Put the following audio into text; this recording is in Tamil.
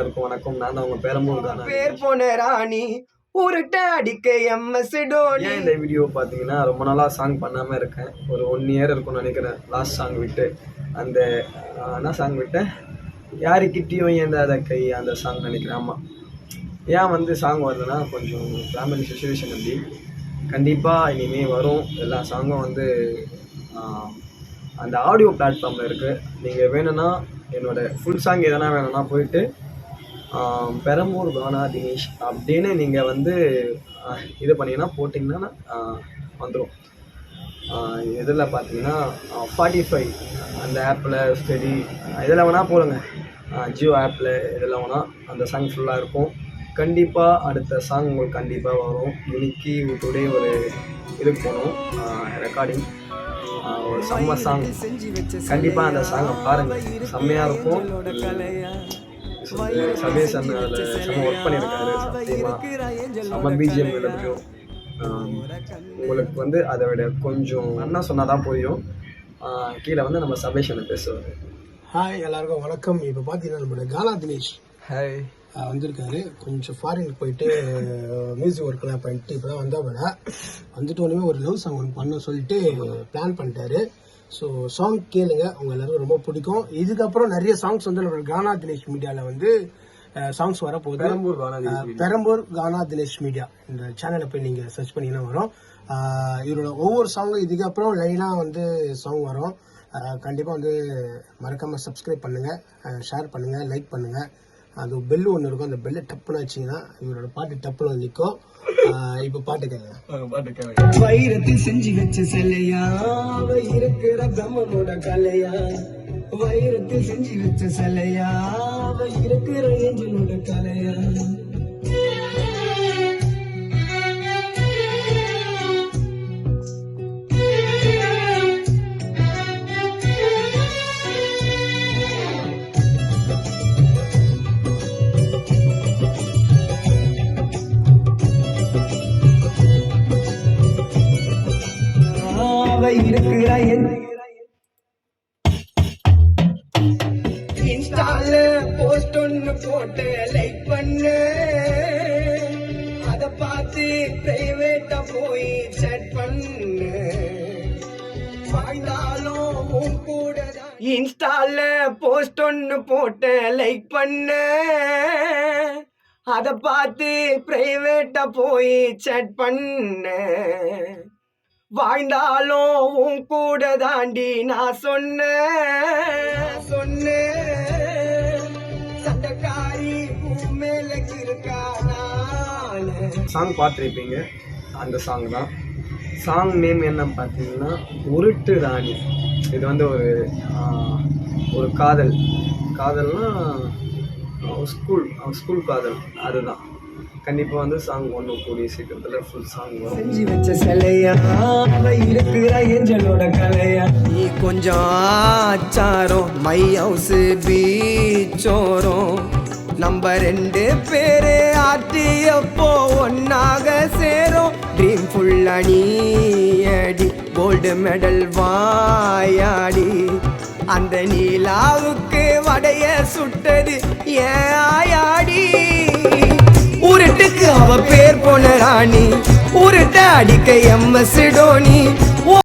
வணக்கம். நான் உங்க பெரம்பூர் பேர் போன ராணி உருட்ட அடிக்க எம்எஸ் டோனி. இந்த வீடியோ பார்த்தீங்கன்னா ரொம்ப நாளாக சாங் பண்ணாமல் இருக்கேன். ஒரு ஒன் இயர் இருக்கும்னு நினைக்கிறேன். லாஸ்ட் சாங் விட்டு. அந்த என்ன சாங் விட்டேன் யாருக்கிட்டேயும் ஏந்தாத கை அந்த சாங் நினைக்கிறேன். ஆமாம் ஏன் வந்து சாங் வருதுன்னா கொஞ்சம் ஃபேமிலி சுச்சுவேஷன் அப்படி. கண்டிப்பாக இனிமேல் வரும். எல்லா சாங்கும் வந்து அந்த ஆடியோ பிளாட்ஃபார்மில் இருக்குது நீங்கள் வேணும்னா என்னோட ஃபுல் சாங் எதனா வேணும்னா போயிட்டு பெரம்பூர் கானா தினேஷ் அப்படின்னு நீங்கள் வந்து இது பண்ணீங்கன்னா போட்டிங்கன்னா வந்துடும் இதில் பார்த்தீங்கன்னா ஃபார்ட்டி ஃபைவ் அந்த ஆப்பில் ஸ்டெடி இதில் வேணால் போடுங்க. ஜியோ ஆப்பில் இதில் வேணால் அந்த சாங் ஃபுல்லாக இருக்கும். கண்டிப்பாக அடுத்த சாங் உங்களுக்கு கண்டிப்பாக வரும். இன்னைக்கு டுடே ஒரு இதுக்கு போகணும் ரெக்கார்டிங் ஒரு செம்ம சாங் கண்டிப்பாக அந்த சாங்கை பாருங்கள் செம்மையாக இருக்கும். சபேஷ் அண்ணன் அதில் செம்ம ஒர்க் பண்ணியிருக்காரு சத்தியமாக செம்ம பிஜிஎம் உங்களுக்கு வந்து அதை விட கொஞ்சம் அண்ணா சொன்னால் தான் புரியும் கீழே வந்து நம்ம சபேஷ் அண்ணன் பேசுவார் ஹாய் எல்லாருக்கும் வணக்கம் இப்போ பார்த்தீங்கன்னா நம்மளோட கானா தினேஷ் ஹாய் வந்திருக்காரு கொஞ்சம் ஃபாரினுக்கு போயிட்டு மியூசிக் ஒர்க்லாம் பண்ணிட்டு இப்போ தான் வந்தாப்பட வந்துட்டு உடனே ஒரு லவ் சாங் ஒன்று பண்ண சொல்லிட்டு பிளான் பண்ணிட்டாரு. ஸோ சாங் கேளுங்க. உங்க எல்லாருக்கும் ரொம்ப பிடிக்கும். இதுக்கப்புறம் நிறைய சாங்ஸ் வந்து நம்மளோட கானா தினேஷ் மீடியாவில் வந்து சாங்ஸ் வர போகுது பெரம்பூர் கானா பெரம்பூர் கானா தினேஷ் மீடியா. இந்த சேனலை போய் நீங்கள் சர்ச் பண்ணீங்கன்னா வரும். இவரோட ஒவ்வொரு சாங்கும் இதுக்கப்புறம் லைனாக வந்து சாங் வரும். அஹ், கண்டிப்பா வந்து மறக்காம சப்ஸ்கிரைப் பண்ணுங்க. ஷேர் பண்ணுங்க லைக் பண்ணுங்க. அது பெல் ஒன்று இருக்கும். அந்த பெல்லை டப்புன்னு வச்சீங்கன்னா இவரோட பாட்டு டப்புன்னு நிற்கும் இப்போ பாட்டு கேளுங்க பாட்டு கேளுங்க. வைரத்தில் செஞ்சு வச்ச சிலையா? இருக்கிற பிரம்மனோட கலையா? வைரத்தில் செஞ்சு வச்ச சிலையா? இருக்கிற ஏஞ்சலோட கலையா? இருக்கிற இன்ஸ்டால போஸ்ட் ஒன்னு போட்டு லைக் பண்ணு. அத பார்த்து பிரைவேட்டா போய் chat பண்ணு. வாழ்ந்தாலும் கூட இன்ஸ்டால போஸ்ட் ஒன்னு போட்டு லைக் பண்ணு. அத பார்த்து பிரைவேட்டா போய் chat பண்ணு. வாழ்ந்தாலும் உன் கூட தாண்டி நான் சொன்னேன் சொன்னேன் சண்டக்காரி மேல சாங் பார்த்துருப்பீங்க. அந்த சாங் தான். சாங் நேம் என்ன பார்த்தீங்கன்னா உருட்டு ராணி. இது வந்து ஒரு ஒரு காதல். காதல்னா ஸ்கூல் ஸ்கூல் காதல். அதுதான். கண்டிப்பாக வந்து சாங் ஒன்று கூடிய சீக்கிரத்தில் ஃபுல் சாங் செஞ்சு வச்ச சிலையா? இருக்கிற ஏஞ்சலோட கலையா? நீ கொஞ்சம் ஆச்சாரம் மை ஹவுஸ் பீச்சோரம் நம்ம ரெண்டு பேரு ஆட்டியப்போ ஒன்னாக சேரும். ட்ரீம் ஃபுல்லா நீ அடி கோல்டு மெடல் வாயாடி. அந்த நீலாவுக்கு வடைய சுட்டது ஏன் அவ பேர் போன ராணி. உருட்ட அடிக்க எம்எஸ் டோனி